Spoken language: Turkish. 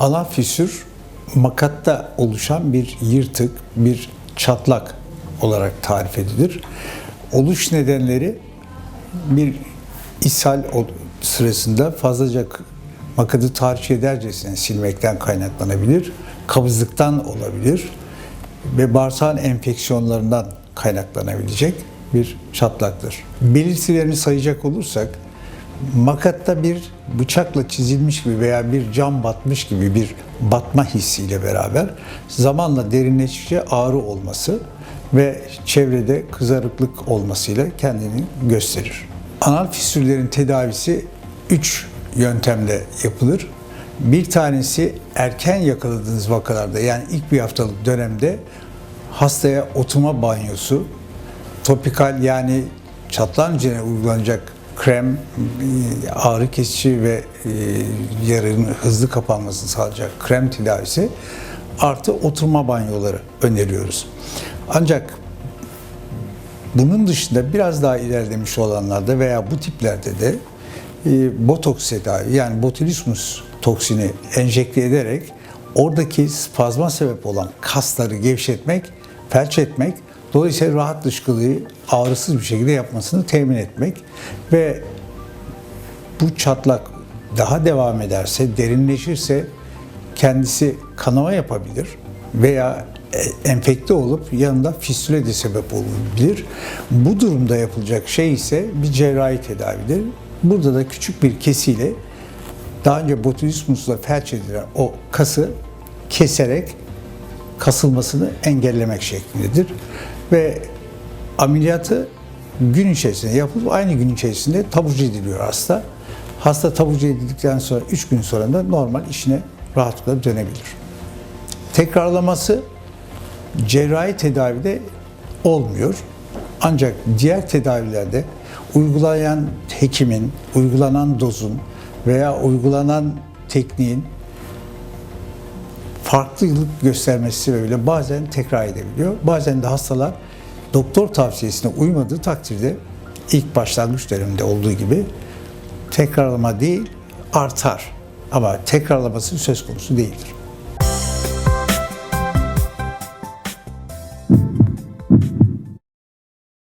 Anal fissür makatta oluşan bir yırtık, bir çatlak olarak tarif edilir. Oluş nedenleri bir ishal sırasında fazlaca makatı tahriş edercesine silmekten kaynaklanabilir, kabızlıktan olabilir ve bağırsağın enfeksiyonlarından kaynaklanabilecek bir çatlaktır. Belirtilerini sayacak olursak makatta bir bıçakla çizilmiş gibi veya bir cam batmış gibi bir batma hissiyle beraber zamanla derinleştikçe ağrı olması ve çevrede kızarıklık olmasıyla kendini gösterir. Anal fissürlerin tedavisi 3 yöntemle yapılır. Bir tanesi erken yakaladığınız vakalarda yani ilk bir haftalık dönemde hastaya oturma banyosu, topikal yani çatlağın üzerine uygulanacak krem, ağrı kesici ve e, yaranın hızlı kapanmasını sağlayacak krem tedavisi artı oturma banyoları öneriyoruz. Ancak bunun dışında biraz daha ilerlemiş olanlarda veya bu tiplerde de e, botoks tedavi yani botulismus toksini enjekte ederek oradaki spazma sebep olan kasları gevşetmek, felç etmek, dolayısıyla rahat dışkılığı ağrısız bir şekilde yapmasını temin etmek ve bu çatlak daha devam ederse, derinleşirse kendisi kanama yapabilir veya e, enfekte olup yanında fistüle de sebep olabilir. Bu durumda yapılacak şey ise bir cerrahi tedavidir. Burada da küçük bir kesiyle daha önce botulismusla felç edilen o kası keserek kasılmasını engellemek şeklindedir. Ve ameliyatı gün içerisinde yapılıp aynı gün içerisinde taburcu ediliyor hasta. Hasta taburcu edildikten sonra 3 gün sonra da normal işine rahatlıkla dönebilir. Tekrarlaması cerrahi tedavide olmuyor. Ancak diğer tedavilerde uygulayan hekimin, uygulanan dozun veya uygulanan tekniğin farklılık göstermesi sebebiyle bazen tekrar edebiliyor. Bazen de hastalar doktor tavsiyesine uymadığı takdirde ilk başlangıç döneminde olduğu gibi tekrarlama değil artar. Ama tekrarlaması söz konusu değildir.